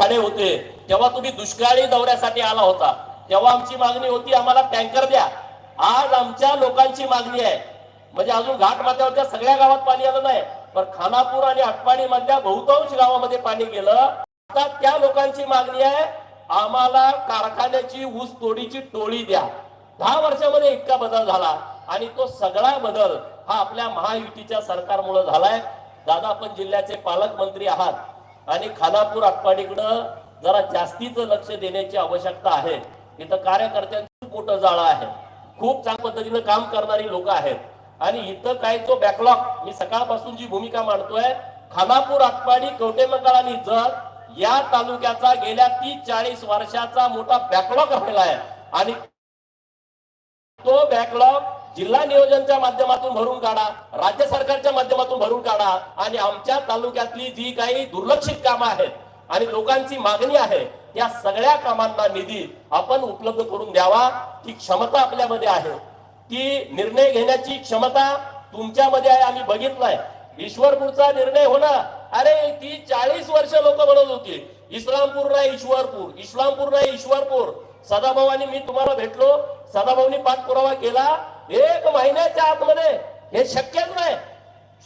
खाडे होते. तेव्हा तुम्ही दुष्काळी दौऱ्यासाठी आला होता तेव्हा आमची मागणी होती आम्हाला टँकर द्या. आज आमच्या लोकांची मागणी आहे. म्हणजे अजून घाट माथ्यावरच्या सगळ्या गावात पाणी आलं नाही पण खानापूर आणि अटपाडी मधल्या बहुतांश गावामध्ये पाणी गेलं. आता त्या लोकांची मागणी आहे आम्हाला कारखान्याची ऊस तोडीची टोळी द्या. दहा वर्षामध्ये इतका बदल झाला आणि तो सगळा बदल हा आपल्या महायुतीच्या सरकारमुळे झालाय. दादा आपण जिल्ह्याचे पालकमंत्री आहात. आणि खानापूर आटपाडीकडं जरा जास्तीचं लक्ष देण्याची आवश्यकता आहे. इथं कार्यकर्त्यांचं खूप मोठं जाळं आहे खूप चांगल्या पद्धतीनं काम करणारी लोक आहेत. आणि इथं काय तो बॅकलॉग मी सकाळपासून जी भूमिका मांडतोय खानापूर आटपाडी कवटेमंगळ आणि जत या तालुक्याचा गेल्या तीस चाळीस वर्षाचा मोठा बॅकलॉग राहिला आहे आणि तो बॅकलॉग जिल्हा नियोजनच्या माध्यमातून भरून काढा राज्य सरकारच्या माध्यमातून भरून काढा आणि आमच्या तालुक्यातली जी काही दुर्लक्षित कामं आहेत आणि लोकांची मागणी आहे त्या सगळ्या कामांना निधी आपण उपलब्ध करून द्यावा. ती क्षमता आपल्यामध्ये आहे. ती निर्णय घेण्याची क्षमता तुमच्यामध्ये आहे. आम्ही बघितलंय. ईश्वरपूरचा निर्णय होणं अरे ती चाळीस वर्ष लोक म्हणत होती. इस्लामपूर नाही ईश्वरपूर इस्लामपूर नाही ईश्वरपूर. सदाभाऊनी मी तुम्हाला भेटलो. सदाभाऊनी पाठपुरावा केला. एक महिन्याच्या आतमध्ये हे शक्यच नाही.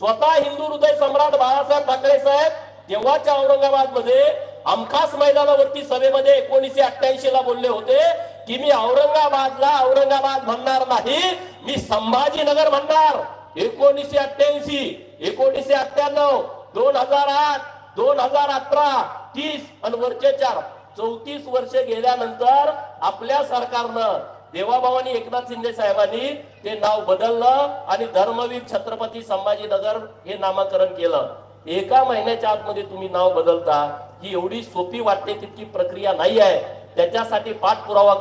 स्वतः हिंदू हृदय सम्राट बाळासाहेब ठाकरे साहेब तेव्हाच्या औरंगाबादमध्ये अमखास मैदानावरती सभेमध्ये एकोणीसशे अठ्ठ्याऐंशी ला बोलले होते की मी औरंगाबादला औरंगाबाद म्हणणार नाही मी संभाजीनगर म्हणणार. एकोणीसशे अठ्ठ्याऐंशी एकोणीसशे अठ्ठ्याण्णव दोन हजार आठ दोन हजार अठरा तीस आणि वरचे चार. चौतीस वर्ष गेल्यानंतर आपल्या सरकारनं देवाभावानी एकनाथ शिंदे साहेबांनी ते नाव बदललं आणि धर्मवीर छत्रपती संभाजीनगर हे नामकरण केलं. एका महिन्याच्या आतमध्ये तुम्ही नाव बदलता ही एवढी सोपी वाटते तितकी प्रक्रिया नाही आहे. त्याच्यासाठी पाठपुरावा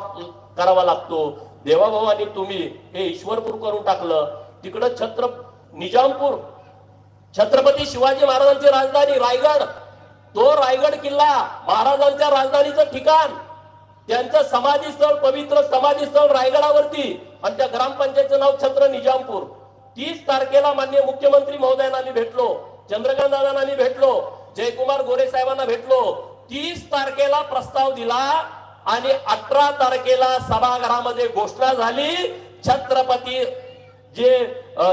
करावा लागतो. देवाभावानी तुम्ही हे ईश्वरपूर करून टाकलं. तिकडं छत्र निजामपूर छत्रपती शिवाजी महाराजांची राजधानी रायगड. तो रायगड किल्ला महाराजांच्या राजधानीचं ठिकाण. त्यांचं समाधी स्थळ पवित्र समाधी स्थळ रायगडावरती आणि त्या ग्रामपंचायतचं नाव छत्र निजामपूर. तीस तारखेला मान्य मुख्यमंत्री महोदयांना मी भेटलो चंद्रकांत दादांना मी भेटलो जयकुमार गोरे साहेबांना भेटलो. तीस तारखेला प्रस्ताव दिला आणि अठरा तारखेला सभागृहामध्ये घोषणा झाली छत्रपती जे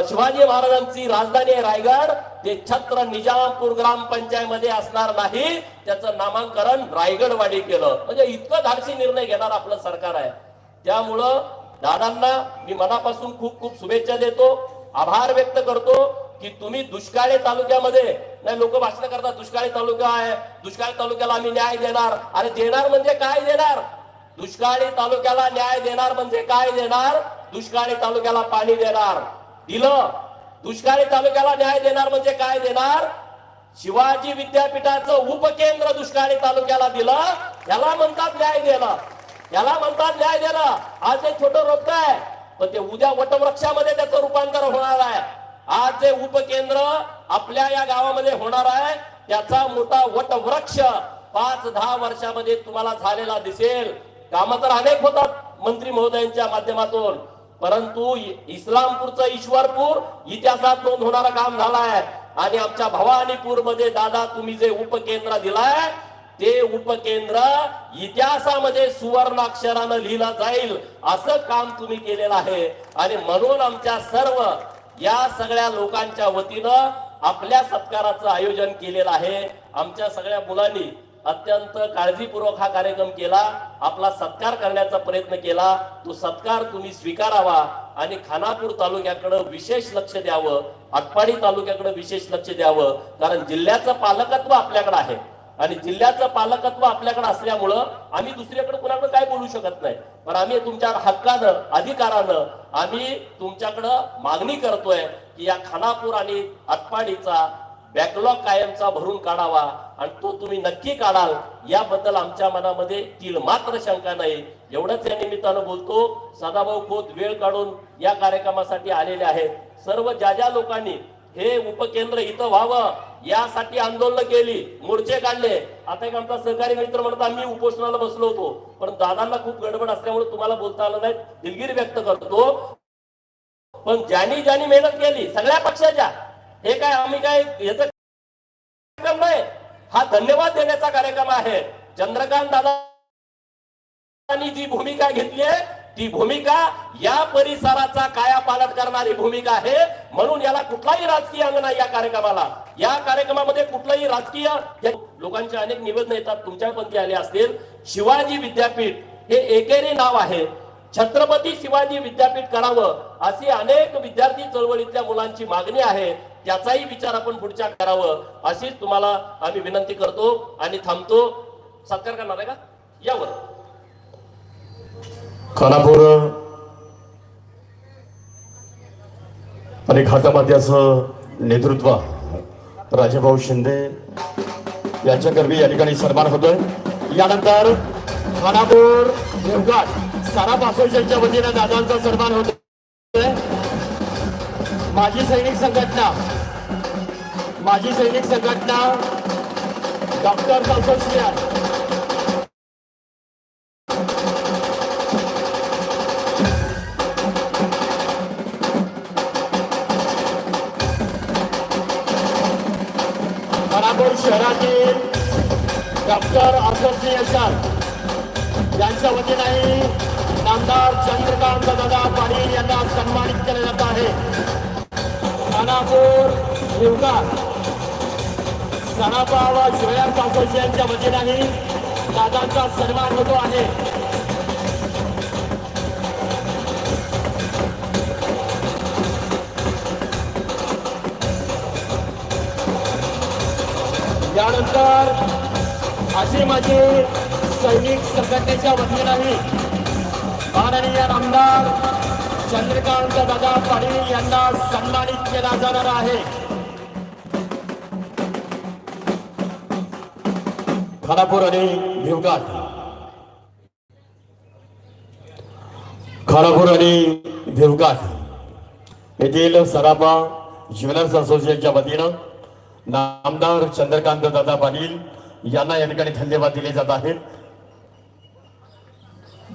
शिवाजी महाराजांची राजधानी आहे रायगड ते छत्र निजामपूर ग्रामपंचायत मध्ये असणार नाही. त्याचं नामांकरण रायगडवाडी केलं. म्हणजे इतकं धाडसी निर्णय घेणार आपलं सरकार आहे. त्यामुळं दादांना मी मनापासून खूप खूप शुभेच्छा देतो. आभार व्यक्त करतो की तुम्ही दुष्काळी तालुक्यामध्ये नाही लोक भाषण करतात दुष्काळी तालुका आहे. दुष्काळी तालुक्याला आम्ही न्याय देणार. अरे देणार म्हणजे काय देणार? दुष्काळी तालुक्याला न्याय देणार म्हणजे काय देणार? दुष्काळी तालुक्याला पाणी देणार. दिलं. दुष्काळी तालुक्याला न्याय देणार म्हणजे काय देणार? शिवाजी विद्यापीठाचं उपकेंद्र दुष्काळी तालुक्याला दिलं. याला म्हणतात न्याय देणं. याला म्हणतात न्याय देणं. आज ते छोटं रोपट आहे. पण ते उद्या वटवृक्षामध्ये त्याचं रूपांतर होणार आहे. आज जे उपकेंद्र आपल्या या गावामध्ये होणार आहे त्याचा मोठा वटवृक्ष पाच दहा वर्षामध्ये तुम्हाला झालेला दिसेल. कामं तर अनेक होतात मंत्री महोदयांच्या माध्यमातून. परंतु इस्लामपूरचं ईश्वरपूर इतिहासात नोंद होणारं काम झालाय. आणि आमच्या भवानीपूरमध्ये दादा तुम्ही जे उपकेंद्र दिलाय ते उपकेंद्र इतिहासामध्ये सुवर्णाक्षरानं लिहिलं जाईल असं काम तुम्ही केलेलं आहे. आणि म्हणून आमच्या सर्व या सगळ्या लोकांच्या वतीनं आपल्या सत्काराचं आयोजन केलेलं आहे. आमच्या सगळ्या मुलांनी अत्यंत काळजीपूर्वक हा कार्यक्रम केला आपला सत्कार करण्याचा प्रयत्न केला तो सत्कार तुम्ही स्वीकारावा आणि खानापूर तालुक्याकडे विशेष लक्ष द्यावं आटपाडी तालुक्याकडे विशेष लक्ष द्यावं कारण जिल्ह्याचं पालकत्व आपल्याकडे आहे. आणि जिल्ह्याचं पालकत्व आपल्याकडे असल्यामुळं आम्ही दुसऱ्याकडे कुणाकडे काय बोलू शकत नाही. पण आम्ही तुमच्या हक्कानं अधिकारानं आम्ही तुमच्याकडं मागणी करतोय की या खानापूर आणि आटपाडीचा बॅकलॉग कायमचा भरून काढावा आणि तो तुम्ही नक्की काढाल याबद्दल आमच्या मनामध्ये तील मात्र शंका नाही. एवढंच या निमित्तानं बोलतो सदाभाऊ खोत वेळ काढून या कार्यक्रमासाठी आलेले आहेत. सर्व ज्या ज्या लोकांनी हे उपकेंद्र इथं व्हावं यासाठी आंदोलन केली मोर्चे काढले. आता एक आमचा सहकारी मित्र म्हणतो आम्ही उपोषणाला बसलो होतो. पण दादांना खूप गडबड असल्यामुळे तुम्हाला बोलता आलं नाही दिलगिरी व्यक्त करतो. पण ज्यांनी ज्यांनी मेहनत केली सगळ्या पक्षाच्या हे काय आम्ही काय याचा कार्यक्रम नाही. हा धन्यवाद देण्याचा कार्यक्रम आहे. चंद्रकांत दादा जी भूमिका घेतली आहे ती भूमिका या परिसराचा कायापालट करणारी भूमिका आहे. म्हणून याला कुठलाही राजकीय अंग नाही या कार्यक्रमाला. या कार्यक्रमामध्ये कुठलाही राजकीय लोकांचे अनेक निवेदन येतात तुमच्या पण आले असतील. शिवाजी विद्यापीठ हे एकेरी नाव आहे. छत्रपती शिवाजी विद्यापीठ करावं अशी अनेक विद्यार्थी चळवळीतल्या मुलांची मागणी आहे. त्याचाही विचार आपण पुढच्या करावं अशीच तुम्हाला आम्ही विनंती करतो आणि थांबतो. सत्कार करणार आहे का? यावर. खानापूर आणि घाटामात्याचं नेतृत्व राजेभाऊ शिंदे यांच्याकरवी या ठिकाणी सन्मान होतोय. यानंतर खानापूर देवघाट सारा असोसिएशनच्या वतीनं दादांचा सन्मान होतोय. माझी सैनिक संघटना माझी सैनिक संघटना डॉक्टर्स असोसिएशन खानापूर शहरातील डॉक्टर असोसिएशन यांच्या वतीने नामदार चंद्रकांत दादा पाटील यांना सन्मानित केले जात आहे. खानापूर शिवगा सणापा व ज्वेलर्स असोसिएशनच्या वतीने दादांचा सन्मान होतो आहे. यानंतर अशी माझी सैनिक संघटनेच्या वतीने माननीय आमदार चंद्रकांत दादा पाटील यांना सन्मानित केला जाणार आहे. खानापूर आणि भिवघाट खानापूर आणि भिवघाट येथील सराफा ज्वेलर्स असोसिएशनच्या वतीनं नामदार चंद्रकांत दादा पाटील यांना या ठिकाणी धन्यवाद दिले जात आहेत.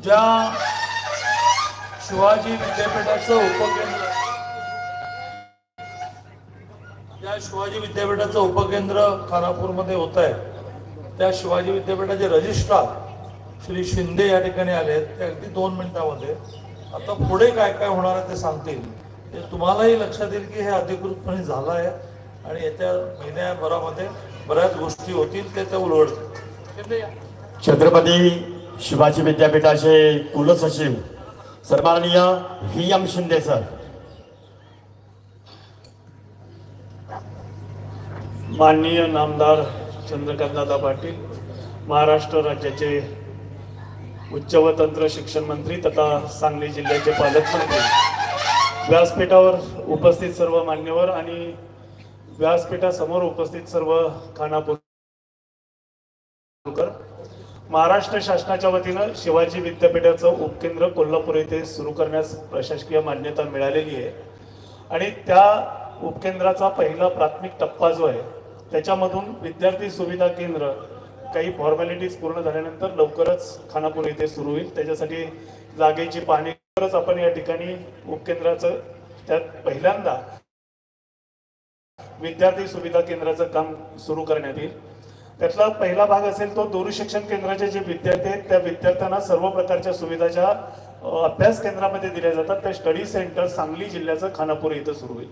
ज्या शिवाजी विद्यापीठाचं उपकेंद्र. ज्या शिवाजी विद्यापीठाचं उपकेंद्र खानापूरमध्ये होत आहे. त्या शिवाजी विद्यापीठाचे रजिस्ट्रार श्री शिंदे या ठिकाणी आले. आहेत ते अगदी दोन मिनिटामध्ये. आता पुढे काय काय होणार आहे ते सांगतील. ते तुम्हालाही लक्षात येईल की हे अधिकृतपणे झालं आहे आणि येत्या महिन्याभरामध्ये बऱ्याच गोष्टी होतील ते ते उलगडतील. छत्रपती शिवाजी विद्यापीठाचे कुलसचिव सन्माननीय व्ही एम शिंदे सर. माननीय नामदार चंद्रकांतदादा पाटील महाराष्ट्र राज्याचे उच्च व तंत्र शिक्षण मंत्री तथा सांगली जिल्ह्याचे पालकमंत्री व्यासपीठावर उपस्थित सर्व मान्यवर आणि व्यासपीठासमोर उपस्थित सर्व खानापूर महाराष्ट्र शासनाच्या वतीनं शिवाजी विद्यापीठाचं उपकेंद्र कोल्हापूर येथे सुरू करण्यास प्रशासकीय मान्यता मिळालेली आहे. आणि त्या उपकेंद्राचा पहिला प्राथमिक टप्पा जो आहे त्याच्यामधून विद्यार्थी सुविधा केंद्र काही फॉर्मॅलिटीज पूर्ण झाल्यानंतर लवकरच खानापूर येथे सुरू होईल. त्याच्यासाठी जागेची पाहणी करत आपण या ठिकाणी उपकेंद्राचं त्यात पहिल्यांदा विद्यार्थी सुविधा केंद्राचं काम सुरू करण्यात येईल. त्यातला पहिला भाग असेल तो दूर शिक्षण केंद्राचे जे विद्यार्थी आहेत त्या विद्यार्थ्यांना सर्व प्रकारच्या सुविधा ज्या अभ्यास केंद्रामध्ये दिल्या जातात. त्या स्टडी सेंटर सांगली जिल्ह्याचं खानापूर इथं सुरू होईल.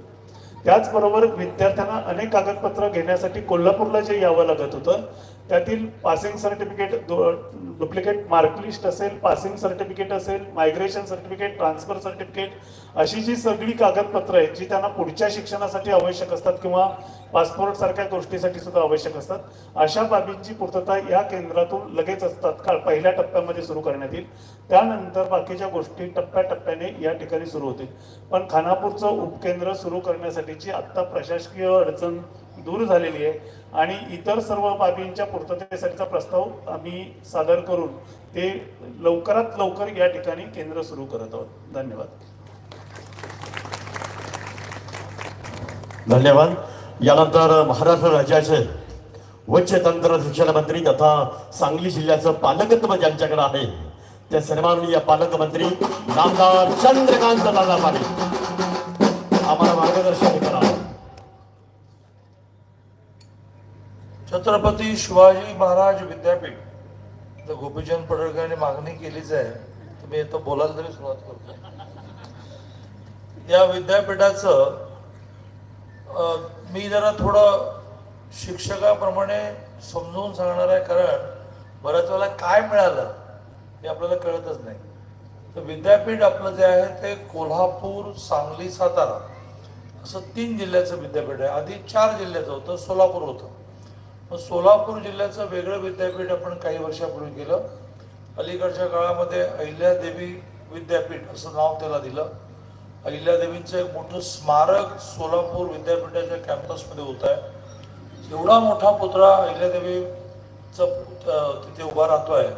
त्याचबरोबर विद्यार्थ्यांना अनेक कागदपत्र घेण्यासाठी कोल्हापूरला जे यावं लागत होतं त्यातील passing certificate duplicate mark list असेल पासिंग सर्टिफिकेट असेल मायग्रेशन सर्टिफिकेट ट्रान्सफर सर्टिफिकेट अशी जी सगळी कागदपत्र आहेत जी त्यांना पुढच्या शिक्षणासाठी आवश्यक असतात किंवा पासपोर्ट सारख्या गोष्टीसाठी सुद्धा आवश्यक असतात अशा बाबींची पूर्तता या केंद्रातून लगेच असतात का पहिल्या टप्प्यामध्ये सुरू करण्यात येईल. त्यानंतर बाकीच्या गोष्टी टप्प्याटप्प्याने या ठिकाणी सुरू होतील. पण खानापूरचं उपकेंद्र सुरू करण्यासाठीची आत्ता प्रशासकीय अडचण दूर झालेली आहे. आणि इतर सर्व बाबींच्या पूर्ततेसाठीचा प्रस्ताव आम्ही सादर करून ते लवकरात लवकर या ठिकाणी केंद्र सुरू करत आहोत. धन्यवाद. धन्यवाद. यानंतर महाराष्ट्र राज्याचे उच्च तंत्र शिक्षण मंत्री तथा सांगली जिल्ह्याचं पालकत्व ज्यांच्याकडे आहे त्या सन्माननीय पालकमंत्री नामदार चंद्रकांत दादा पाटील. आम्हाला मार्गदर्शन करा. छत्रपती शिवाजी महाराज विद्यापीठ. तर गोपीचंद पडळकरांनी मागणी केलीच आहे. तुम्ही आता बोलायला तरी सुरुवात करतो. या विद्यापीठाचं मी जरा थोडं शिक्षकाप्रमाणे समजून सांगणार आहे कारण बऱ्याच वेळेला काय मिळालं हे आपल्याला कळतच नाही. तर विद्यापीठ आपलं जे आहे ते कोल्हापूर सांगली सातारा असं तीन जिल्ह्याचं विद्यापीठ आहे. आधी चार जिल्ह्याचं होतं सोलापूर होतं. मग सोलापूर जिल्ह्याचं वेगळं विद्यापीठ आपण काही वर्षापूर्वी केलं. अलीकडच्या काळामध्ये अहिल्यादेवी विद्यापीठ असं नाव त्याला दिलं. अहिल्यादेवींचं एक मोठं स्मारक सोलापूर विद्यापीठाच्या कॅम्पसमध्ये होत आहे. एवढा मोठा पुतळा अहिल्यादेवीचा तिथे उभा राहतो आहे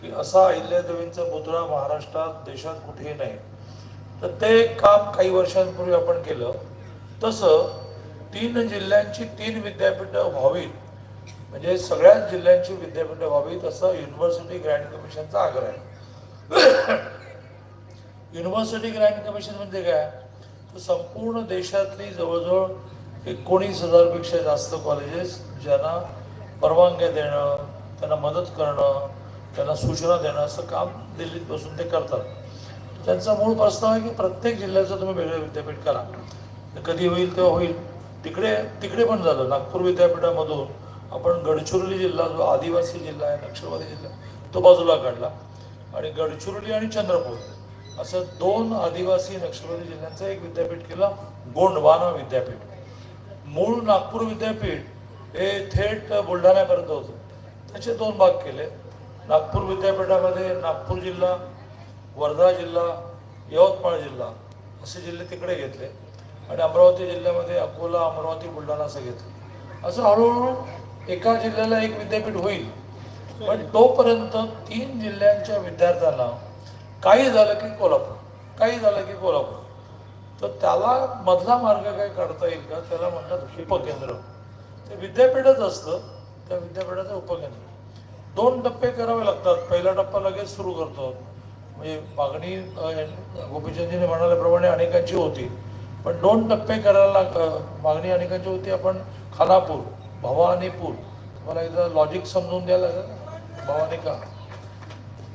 की असा अहिल्यादेवींचा पुतळा महाराष्ट्रात देशात कुठेही नाही. तर ते काम काही वर्षांपूर्वी आपण केलं. तसं तीन जिल्ह्यांची तीन विद्यापीठं व्हावीत म्हणजे सगळ्याच जिल्ह्यांची विद्यापीठ व्हावीत असं युनिव्हर्सिटी ग्रँड कमिशनचा आग्रह आहे. युनिव्हर्सिटी ग्रँड कमिशन म्हणजे काय? तर संपूर्ण देशातली जवळजवळ एकोणीस हजारपेक्षा जास्त कॉलेजेस ज्यांना परवानग्या देणं त्यांना मदत करणं त्यांना सूचना देणं असं काम दिल्लीत बसून ते करतात. त्यांचा मूळ प्रस्ताव आहे की प्रत्येक जिल्ह्याचं तुम्ही वेगळं विद्यापीठ करा. कधी होईल तेव्हा होईल. तिकडे तिकडे पण झालं. नागपूर विद्यापीठामधून आपण गडचिरोली जिल्हा जो आदिवासी जिल्हा आहे नक्षलवादी जिल्हा तो बाजूला काढला. आणि गडचिरोली आणि चंद्रपूर असं दोन आदिवासी नक्षलवादी जिल्ह्यांचं एक विद्यापीठ केलं गोंडवाना विद्यापीठ. मूळ नागपूर विद्यापीठ हे थेट बुलढाण्यापर्यंत होतं. त्याचे दोन भाग केले. नागपूर विद्यापीठामध्ये नागपूर जिल्हा वर्धा जिल्हा यवतमाळ जिल्हा असे जिल्हे तिकडे घेतले. आणि अमरावती जिल्ह्यामध्ये अकोला अमरावती बुलढाणा असं घेतलं. असं हळूहळू एका जिल्ह्याला एक विद्यापीठ होईल. पण तोपर्यंत तीन जिल्ह्यांच्या विद्यार्थ्याला काही झालं की कोल्हापूर काही झालं की कोल्हापूर. तर त्याला मधला मार्ग काय काढता येईल का? त्याला म्हणतात उपकेंद्र. ते विद्यापीठच असतं त्या विद्यापीठाचं उपकेंद्र. दोन टप्पे करावे लागतात. पहिला टप्पा लगेच सुरू करतो. म्हणजे मागणी गोपीचंदीने गोपीचंदजीने म्हणाल्याप्रमाणे अनेकांची होती. पण दोन टप्पे करायला मागणी अनेकांची होती. आपण खानापूर भवानीपूर मला एकदा लॉजिक समजून द्यायला लागेल ना? भवानी का?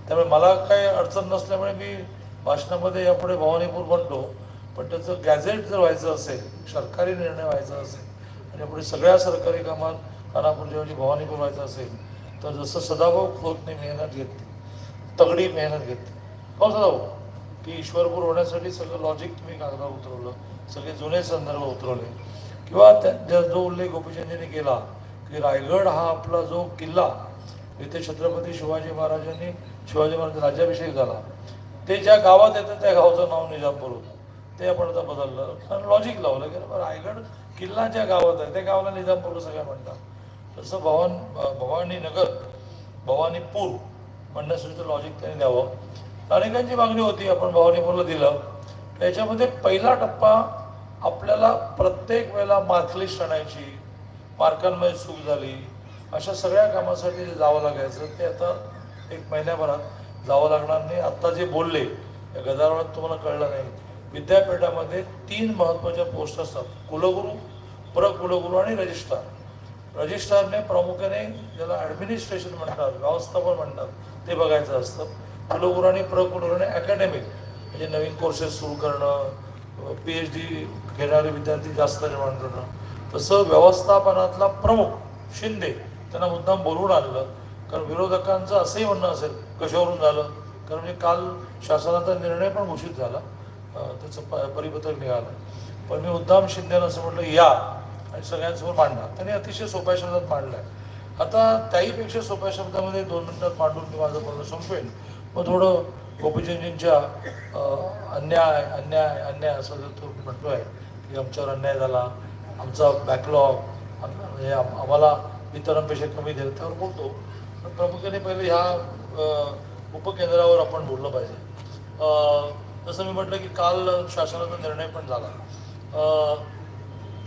त्यामुळे मला काही अडचण नसल्यामुळे मी भाषणामध्ये यापुढे भवानीपूर म्हणतो. पण त्याचं गॅझेट जर व्हायचं असेल सरकारी निर्णय व्हायचा असेल आणि यापुढे सगळ्या सरकारी कामात खानापूरच्याऐवजी भवानीपूर व्हायचं असेल तर जसं सदाभाऊ खोतने मेहनत घेतली तगडी मेहनत घेतली. हो सदाभाऊ की ईश्वरपूर होण्यासाठी सगळं लॉजिक तुम्ही कागदावर उतरवलं सगळे जुने संदर्भ उतरवले. किंवा त्या जो उल्लेख गोपीचंदजीने केला की रायगड हा आपला जो किल्ला इथे छत्रपती शिवाजी महाराजांनी शिवाजी महाराज राज्याभिषेक झाला ते ज्या गावात येतं त्या गावाचं नाव निजामपूर होतं. ते आपण आता बदललं. कारण लॉजिक लावलं की रायगड किल्ला ज्या गावात आहे त्या गावाला निजामपूर सगळ्या म्हणतात? तसं भवान भवानी नगर भवानीपूर म्हणण्यासाठी लॉजिक त्यांनी द्यावं. अनेकांची मागणी होती आपण भवानीपूरला दिलं. त्याच्यामध्ये पहिला टप्पा आपल्याला प्रत्येक वेळेला मार्कलिस्ट आणायची मार्कांमध्ये चूक झाली अशा सगळ्या कामासाठी जे जावं लागायचं ते आता एक महिन्याभरात जावं लागणार नाही. आत्ता जे बोलले या गदारोळात तुम्हाला कळलं नाही. विद्यापीठामध्ये तीन महत्त्वाच्या पोस्ट असतात. कुलगुरू प्रकुलगुरू आणि रजिस्ट्रार. रजिस्ट्रारने प्रामुख्याने ज्याला ॲडमिनिस्ट्रेशन म्हणतात व्यवस्थापन म्हणतात ते बघायचं असतं. कुलगुरू आणि प्रकुलगुरूने अकॅडमिक म्हणजे नवीन कोर्सेस सुरू करणं पी एच डी घेणारे विद्यार्थी जास्त निर्माण करणं तसं व्यवस्थापनातला प्रमुख शिंदे त्यांना मुद्दाम बोलवून आणलं. कारण विरोधकांचं असंही म्हणणं असेल कशावरून झालं? कारण म्हणजे काल शासनाचा निर्णय पण घोषित झाला. त्याचं प परिपत्रक निघालं. पण मी मुद्दाम शिंदेनं असं म्हटलं या. आणि सगळ्यांसमोर मांडा त्यांनी अतिशय सोप्या शब्दात मांडला आहे आता त्याहीपेक्षा सोप्या शब्दामध्ये दोन मिनिटात मांडून मी माझं बोलणं संपवेन मग थोडं गोपीचंदजींच्या अन्याय अन्याय अन्याय असं जर तो म्हणतोय की आमच्यावर अन्याय झाला आमचा बॅकलॉग म्हणजे आम्हाला इतरांपेक्षा कमी दिलं त्यावर बोलतो. पण प्रामुख्याने पहिले ह्या उपकेंद्रावर आपण बोललं पाहिजे. जसं मी म्हटलं की काल शासनाचा निर्णय पण झाला.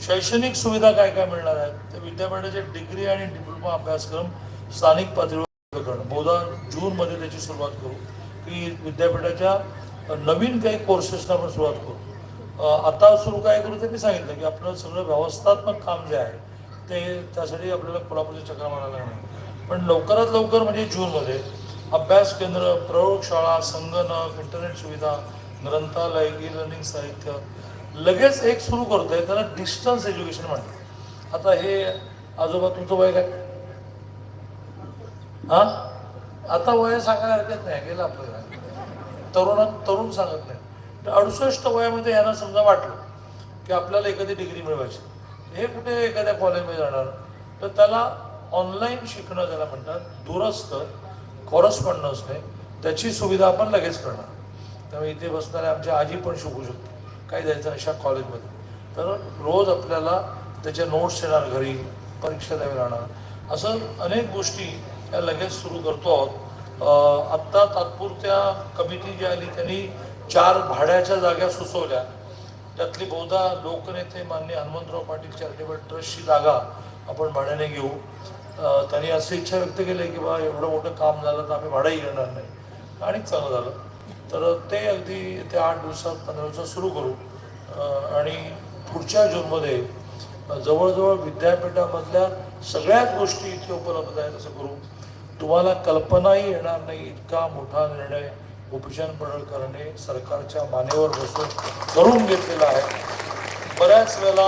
शैक्षणिक सुविधा काय काय मिळणार आहेत? तर विद्यापीठाचे डिग्री आणि डिप्लोमा अभ्यासक्रम स्थानिक पातळीवर करणं. बहुधा जूनमध्ये त्याची सुरुवात करू. की विद्यापीठाच्या नवीन काही कोर्सेसना आपण सुरुवात करू. आता सुरू काय करू ते मी सांगितलं की आपलं सगळं व्यवस्थात्मक काम जे आहे ते त्यासाठी आपल्याला कोल्हापूरच्या चक्र मारायला लागणार पण लवकरात लवकर म्हणजे जूनमध्ये अभ्यास केंद्र प्रयोगशाळा संगणक इंटरनेट सुविधा ग्रंथालय ई लर्निंग साहित्य लगेच एक सुरू करतोय त्याला डिस्टन्स एज्युकेशन म्हणतात. आता हे आजोबा तुमचं वय काय? हा? आता वय सांगायला हरकत नाही गेलं आपल्याला तरुण तरुण सांगत नाही. तर अडुसष्ट वयामध्ये यांना समजा वाटलं की आपल्याला एखादी डिग्री मिळवायची. हे कुठे एखाद्या कॉलेजमध्ये जाणार? तर त्याला ऑनलाईन शिकणं ज्याला म्हणतात दूरस्थ कॉरस्पॉन्डन्सने त्याची सुविधा आपण लगेच करणार. त्यामुळे इथे बसणारे आमची आजी पण शिकू शकते काही द्यायचं अशा कॉलेजमध्ये तर रोज आपल्याला त्याच्या नोट्स येणार घरी परीक्षा द्यावी राहणार असं अनेक गोष्टी या लगेच सुरू करतो आहोत. आत्ता तात्पुरत्या कमिटी जी आली त्यांनी चार भाड्याच्या जागा सुचवल्या. त्यातली बहुधा लोकनेते मान्य हनुमंतराव पाटील चॅरिटेबल ट्रस्टची जागा आपण भाड्याने घेऊ. त्यांनी अशी इच्छा व्यक्त केली की बा एवढं मोठं काम झालं तर आम्ही भाडंही घेणार नाही. आणि चांगलं झालं. तर ते अगदी ते आठ दिवसात पंधरा दिवसात सुरू करू. आणि पुढच्या जूनमध्ये जवळजवळ विद्यापीठामधल्या सगळ्याच गोष्टी इथे उपलब्ध आहेत असं करू. तुम्हाला कल्पनाही येणार नाही इतका मोठा निर्णय गोपीचंद पडळकरने सरकारच्या मानेवर बसून करून घेतलेला आहे. बऱ्याच वेळेला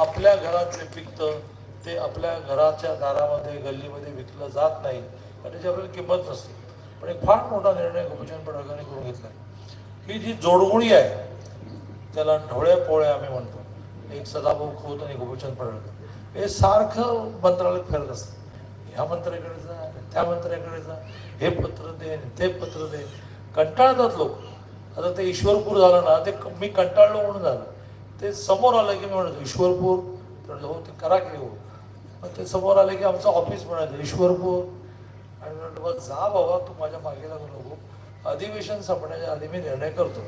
आपल्या घराचे पिकतं ते आपल्या घराच्या दारामध्ये गल्लीमध्ये विकलं जात नाही. आणि त्याची आपल्याला किंमत नसते. पण एक फार मोठा निर्णय गोपीचंद पडळकरने करून घेतला ही जी जोडगुणी आहे त्याला ढोळे पोळे आम्ही म्हणतो. एक सदाभाऊ खोत आणि गोपीचंद पडळकर हे सारखं मंत्रालय फिरत असतं ह्या मंत्र्याकडे जा त्या मंत्र्याकडे जा हे पत्र दे ते पत्र दे. कंटाळतात लोक. आता ते ईश्वरपूर झालं ना ते क- मी कंटाळलो म्हणून झालं. ते समोर आलं की मी म्हणतो ईश्वरपूर? म्हणलं, हो ते करा की हो. मग ते समोर आले की आमचं ऑफिस म्हणायचं ईश्वरपूर. आणि म्हणलं जा बाबा तू माझ्या मागे लागू नको. अधिवेशन संपण्याच्या आधी मी निर्णय करतो.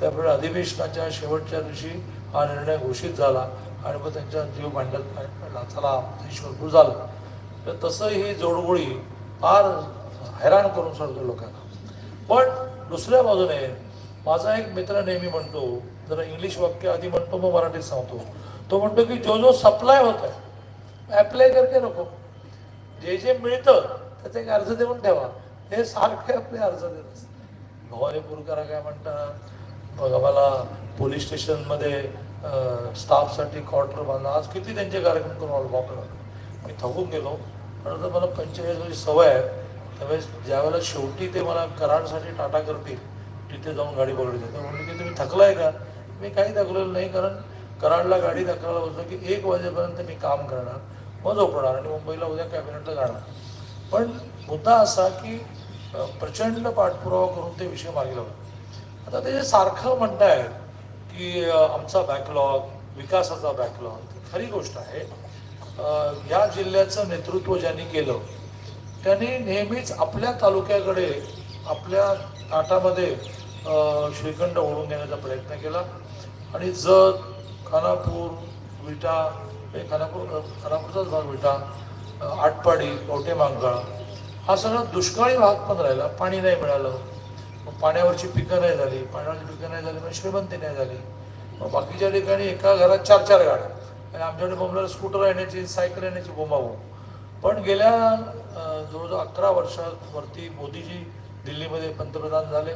त्यामुळे अधिवेशनाच्या शेवटच्या दिवशी हा निर्णय घोषित झाला आणि मग त्यांच्या जीव भांडत म्हणला चला ईश्वरपूर झालं. तर तसं ही जोडगोळी फार हैराण करून सोडतो लोकांना. पण दुसऱ्या बाजूने माझा एक मित्र नेहमी म्हणतो जरा इंग्लिश वाक्य आधी म्हणतो मग मराठीत सांगतो. तो म्हणतो की जो जो सप्लाय होत आहे ॲप्लाय करके नको जे जे मिळतं त्याचा एक अर्ज देऊन ठेवा. हे सारखे आपले अर्ज देत असतात. भवानी पुरकरा काय म्हणतात? बघा आम्हाला पोलीस स्टेशनमध्ये स्टाफसाठी क्वार्टर बांधला आज किती त्यांचे कार्यक्रम करून आलो बापरे मी थकून गेलो. पण आता मला पंचेचाळीस सवय आहे. त्यामुळे ज्यावेळेला शेवटी ते मला कराडसाठी टाटा करतील तिथे जाऊन गाडी पकडली तर म्हणलं की तुम्ही थकलाय का? मी काही थकलेलं नाही कारण कराडला गाडी दाखवायला होतं की एक वाजेपर्यंत मी काम करणार मग झोपणार आणि मुंबईला उद्या कॅबिनेटला जाणार. पण मुद्दा असा की प्रचंड पाठपुरावा करून ते विषय मागे लावला. आता ते जे सारखं म्हणतायत की आमचा बॅकलॉग विकासाचा बॅकलॉग खरी गोष्ट आहे. या जिल्ह्याचं नेतृत्व ज्यांनी केलं त्यांनी नेहमीच आपल्या तालुक्याकडे आपल्या ताटामध्ये श्रीखंड ओढून देण्याचा प्रयत्न केला. आणि जत खानापूर विटा हे खानापूर खानापूरचाच भाग विटा आटपाडी कवठेमांकाळ हा सगळा दुष्काळी भाग पण राहिला. पाणी नाही मिळालं. मग पाण्यावरची पिकं नाही झाली. पाण्यावरची पिकं नाही झाली म्हणजे श्रीमंती नाही झाली. मग बाकीच्या ठिकाणी एका घरात चार चार गाड्या. आमच्याकडे बोंबला स्कूटर येण्याची सायकल येण्याची बोंबाबोंब पण गेल्या जवळजवळ अकरा वर्षावरती मोदीजी दिल्लीमध्ये पंतप्रधान झाले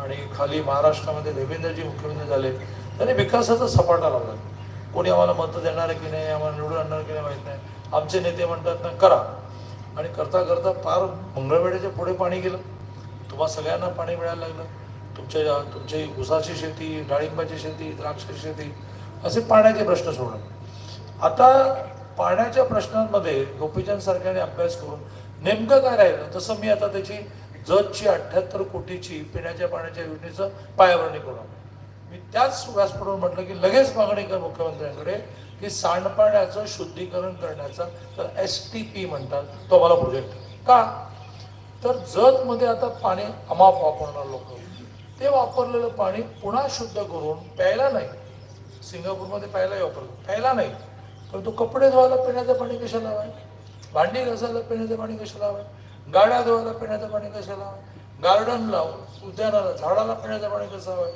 आणि खाली महाराष्ट्रामध्ये देवेंद्रजी मुख्यमंत्री झाले. त्यांनी विकासाचा सपाटा लावला. कोणी आम्हाला मतं देणार आहे की नाही आम्हाला निवडून आणणार की नाही माहीत नाही. आमचे नेते म्हणतात ना करा. आणि करता करता फार मंगळवेड्याच्या पुढे पाणी गेलं. तुम्हा सगळ्यांना पाणी मिळायला लागलं. तुमच्या तुमची ऊसाची शेती डाळिंबाची शेती द्राक्षाची शेती असे पाण्याचे प्रश्न सोडले. आता पाण्याच्या प्रश्नांमध्ये गोपीचंद सरकारने अभ्यास करून नेमकं काय राहिलं? तसं मी आता त्याची जतची अठ्ठ्याहत्तर कोटीची पिण्याच्या पाण्याच्या योजनेचं पायाभरणी करून मी त्याच व्यासपीठावर म्हटलं की लगेच मागणी कर मुख्यमंत्र्यांकडे की सांडपाण्याचं शुद्धीकरण करण्याचा तर एस टी पी म्हणतात तो मला प्रोजेक्ट का? तर जतमध्ये आता पाणी अमाप वापरणार लोक. ते वापरलेलं पाणी पुन्हा शुद्ध करून प्यायला नाही. सिंगापूरमध्ये प्यायलाही वापरलं प्यायला नाही. पण तो कपडे धुवायला पिण्याचं पाणी कशाला लावाय भांडी घासायला पिण्याचं पाणी कशाला लावाय गाड्या धुवायला पिण्याचं पाणी कशाला गार्डन गार्डनला उद्यानाला झाडाला पिण्याचं पाणी कसं हवं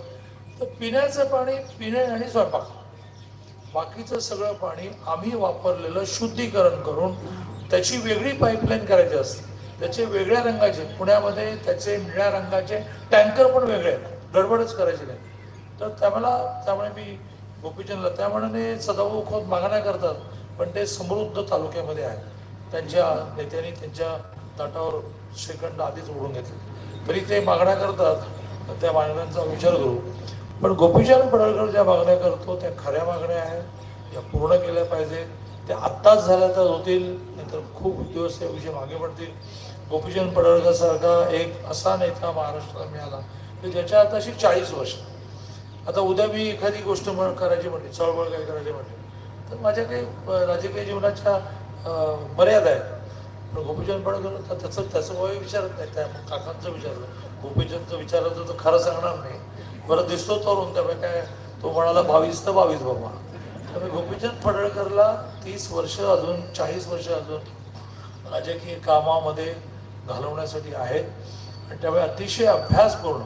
तर पिण्याचं पाणी पिणे आणि स्वयंपाक. बाकीचं सगळं पाणी आम्ही वापरलेलं शुद्धीकरण करून त्याची वेगळी पाईपलाईन करायची असते. त्याचे वेगळ्या रंगाचे पुण्यामध्ये त्याचे निळ्या रंगाचे टँकर पण वेगळे आहेत. गडबडच करायची नाही. तर त्यामुळे त्यामुळे मी गोपीचंदला त्यामुळे सदाभाऊ खोत मागण्या करतात पण ते समृद्ध तालुक्यामध्ये आहे त्यांच्या नेत्यांनी त्यांच्या ताटावर श्रीखंड आधीच ओढून घेतले. तरी ते मागण्या करतात त्या मागण्यांचा विचार करू. पण गोपीचंद पडळकर ज्या मागण्या करतो त्या खऱ्या मागण्या आहेत. या पूर्ण केल्या पाहिजे. त्या आत्ताच झाल्या तर होतील नंतर खूप दिवस त्या विषय मागे पडतील. गोपीचंद पडळकर सारखा एक असा नेता महाराष्ट्राला मिळाला की ज्याच्या आता अशी चाळीस वर्ष. आता उद्या मी एखादी गोष्ट म्हण करायची म्हणली चळवळ काय करायची म्हणली तर माझ्या काही राजकीय जीवनाच्या मर्यादा आहेत. पण गोपीचंद पडकर तर त्याचं त्याचं वय विचारत नाही. त्या काकांचं विचारलं गोपीचंदचं विचारलं तर खरं सांगणार नाही. बरं दिसतो तरुण त्यामुळे काय तो म्हणाला बावीस तर बावीस बाबा. त्यामुळे गोपीचंद पडळकरला तीस वर्ष अजून चाळीस वर्ष अजून राजकीय कामामध्ये घालवण्यासाठी आहेत. आणि त्यामुळे अतिशय अभ्यासपूर्ण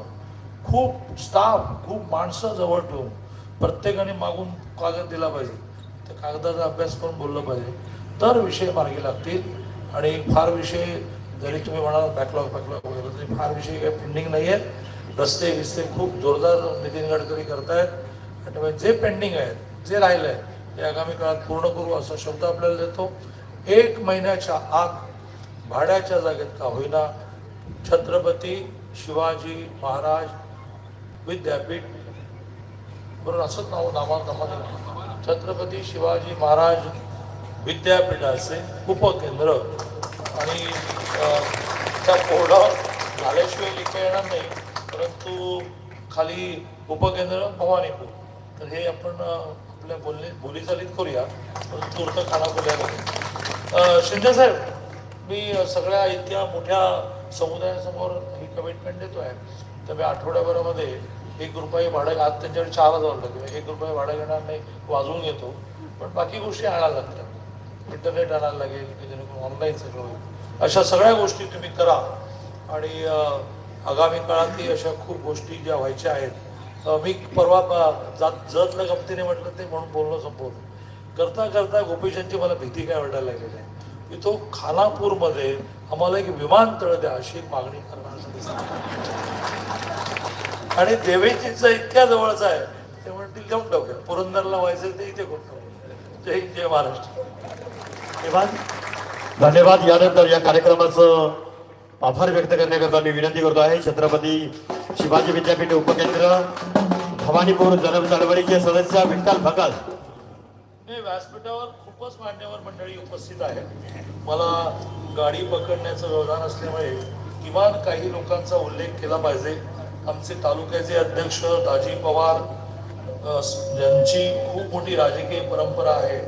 खूप स्टाफ खूप माणसं जवळ ठेवून प्रत्येकाने मागून कागद दिला पाहिजे. त्या कागदाचा अभ्यास करून बोललं पाहिजे. तर विषय मार्गी लागतील. आणि फार विषय जरी तुम्ही म्हणाल बॅकलॉग बॅकलॉग वगैरे तरी फार विषय काही पेंडिंग नाही आहेत रस्ते बिस्ते खूप जोरदार नितीन गडकरी करतायत. आणि त्यामुळे जे पेंडिंग आहेत जे राहिलं आहे ते आगामी काळात पूर्ण करू असा शब्द आपल्याला देतो. एक महिन्याच्या आत भाड्याच्या जागेत का होईना छत्रपती शिवाजी महाराज विद्यापीठ बरोबर असंच नाव नामा छत्रपती शिवाजी महाराज विद्यापीठाचे उपकेंद्र. आणि त्या बोर्डावर झाल्याशिवाय लिहिता येणार नाही परंतु खाली उपकेंद्र भवानीपूर. तर हे आपण आपल्या बोलणे बोलीचालीत करूया परंतु तूर्त खानापुऱ्यामध्ये शिंदे साहेब मी सगळ्या इतक्या मोठ्या समुदायासमोर ही कमिटमेंट देतो आहे तर मी आठवड्याभरामध्ये एक रुपये भाडं आज त्यांच्याकडे चार हजार लागले एक रुपये भाडं घेणार नाही वाजवून घेतो. पण बाकी गोष्टी आणायला लागतात. इंटरनेट आणायला लागेल की जेणेकरून ऑनलाईन सगळं होईल. अशा सगळ्या गोष्टी तुम्ही करा. आणि आगामी काळातही अशा खूप गोष्टी ज्या व्हायच्या आहेत मी परवा जात जतलं गमतीने म्हटलं ते म्हणून बोलणं संपवलं करता करता गोपीचंदची मला भीती काय वाटायला लागलेली आहे? की तो खानापूरमध्ये आम्हाला एक विमानतळ द्या अशी मागणी करणार आणि देवेंचीचं इतक्या जवळच आहे ते म्हणतील देऊन टाकूया पुरंदरला व्हायचं ते इथे टाकूया जय जय महाराष्ट्र. धन्यवाद. धन्यवाद. यानंतर या कार्यक्रमाचं आभार व्यक्त करण्याकरता मी विनंती करतो आहे छत्रपती शिवाजी विद्यापीठ उपकेंद्र भवानीपूर जनम चळवळीचे सदस्य विठ्ठल भगत. व्यासपीठावर खूपच मान्यवर मंडळी उपस्थित आहेत मला गाडी पकडण्याचं व्यवधान असल्यामुळे किमान काही लोकांचा उल्लेख केला पाहिजे. आमचे तालुक्याचे अध्यक्ष दाजी पवार ज्यांची खूप मोठी राजकीय परंपरा आहे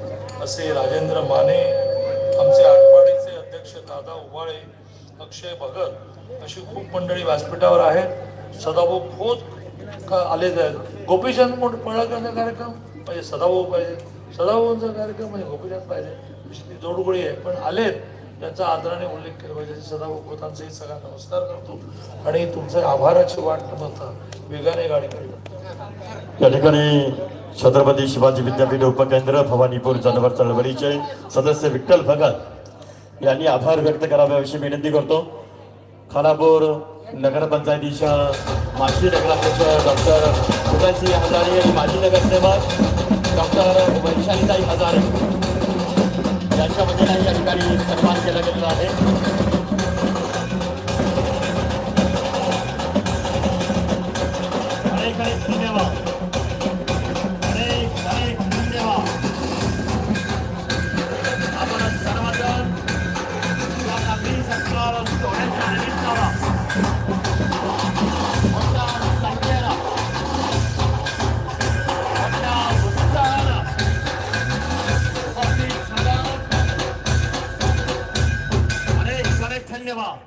असे राजेंद्र माने आमचे आटपाडीचे अध्यक्ष दादा उबाळे अक्षय भगत अशी खूप मंडळी व्यासपीठावर आहेत. सदाभाऊ खोत का आलेच आहेत गोपीचंद मोठ पळकरचा कार्यक्रम म्हणजे सदाभाऊ पाहिजे सदाभाऊंचा कार्यक्रम म्हणजे गोपीचंद पाहिजे जोडगोळी आहे. पण आलेत त्यांचा आदराने उल्लेख केला पाहिजे. सदा खोतांचाही सगळा नमस्कार करतो. आणि तुमचे आभाराची वाट न बघता वेगाने गाडी करतो या ठिकाणी छत्रपती शिवाजी विद्यापीठ उपकेंद्र भवानीपूर जनवर चळवळीचे सदस्य विठ्ठल भगत यांनी आभार व्यक्त कराव्याविषयी विनंती करतो. खानापूर नगरपंचायतीच्या माजी नगराध्यक्ष डॉक्टर उदयसिंह हजारे आणि माजी नगरसेवक डॉक्टर वैशालीताई हजारे. यांच्या वतीने या ठिकाणी सन्मान केला गेलेला आहे. धन्यवाद.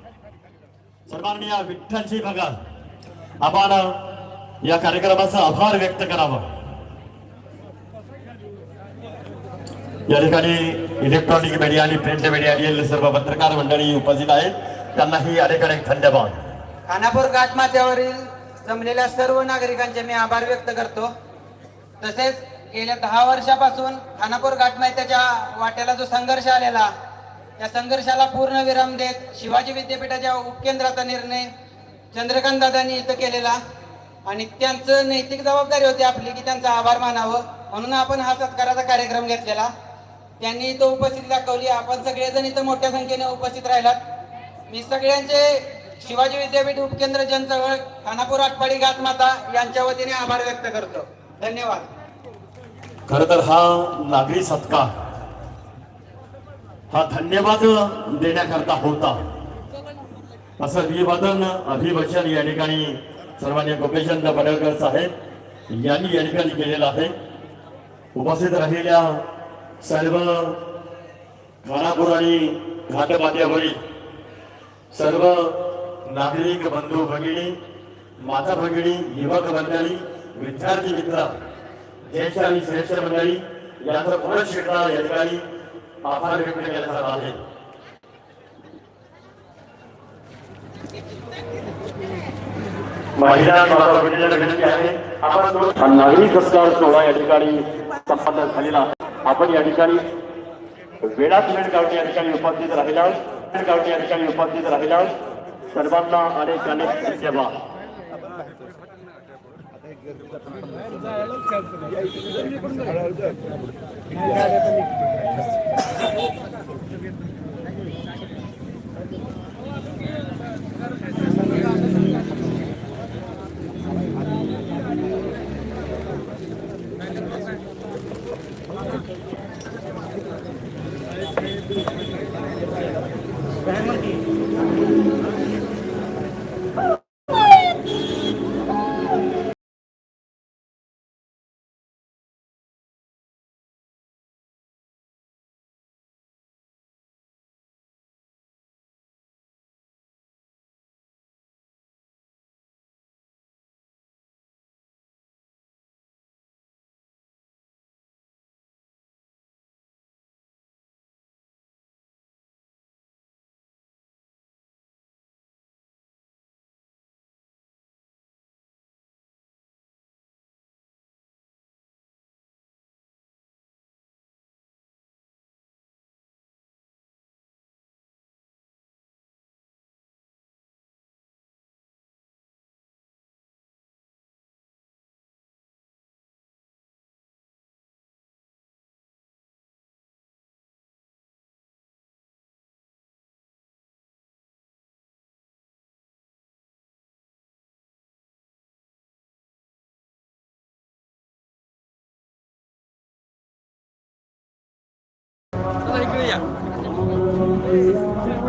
सन्माननीय विठ्ठलजी भगत आपण या कार्यक्रमाचा आभार व्यक्त करावा. या ठिकाणी इलेक्ट्रॉनिक मीडिया आणि प्रिंट मीडिया सर्व पत्रकार मंडळी उपस्थित आहेत. त्यांनाही अनेक अनेक धन्यवाद. खानापूर घाटमाथ्यावरील जमलेल्या सर्व नागरिकांचे मी आभार व्यक्त करतो. तसेच गेल्या दहा वर्षापासून खानापूर घाटमाथ्याच्या वाट्याला जो संघर्ष आलेला या संघर्षाला पूर्ण विराम देत शिवाजी विद्यापीठाच्या उपकेंद्राचा निर्णय चंद्रकांत दादांनी इथं केलेला. आणि त्यांचं नैतिक जबाबदारी होती आपली की त्यांचा आभार मानावं. म्हणून आपण हा सत्काराचा कार्यक्रम घेतलेला. त्यांनी इथं उपस्थिती दाखवली. आपण सगळेजण इथं मोठ्या संख्येने उपस्थित राहिलात. मी सगळ्यांचे शिवाजी विद्यापीठ उपकेंद्र जनचळवळ खानापूर आटपाडी घातमाता यांच्या वतीने आभार व्यक्त करतो. धन्यवाद. खर तर हा नागरी सत्कार हा धन्यवाद देण्याकरता होता. असं अभिवादन अभिभाषण या ठिकाणी सर्वांनी गोपीचंद पडळकर साहेब यांनी या ठिकाणी केलेलं आहे. उपस्थित राहिलेल्या सर्व खानापूर आणि घाटमाथ्यावरील सर्व नागरिक बंधू भगिनी माता भगिनी युवक मंडळी विद्यार्थी मित्र ज्येष्ठ आणि श्रेष्ठ मंडळी यांचं पुनश्च या ठिकाणी आभार व्यक्त केला जात आहे महिला मला भगिनीला विनंती आहे आपण सोहळा या ठिकाणी संपन्न झालेला आपण या ठिकाणी वेळात वेळ गावठी या ठिकाणी उपस्थित राहिला वेळ काढून या ठिकाणी उपस्थित राहिला सर्वांना अनेक अनेक धन्यवाद Herhalde.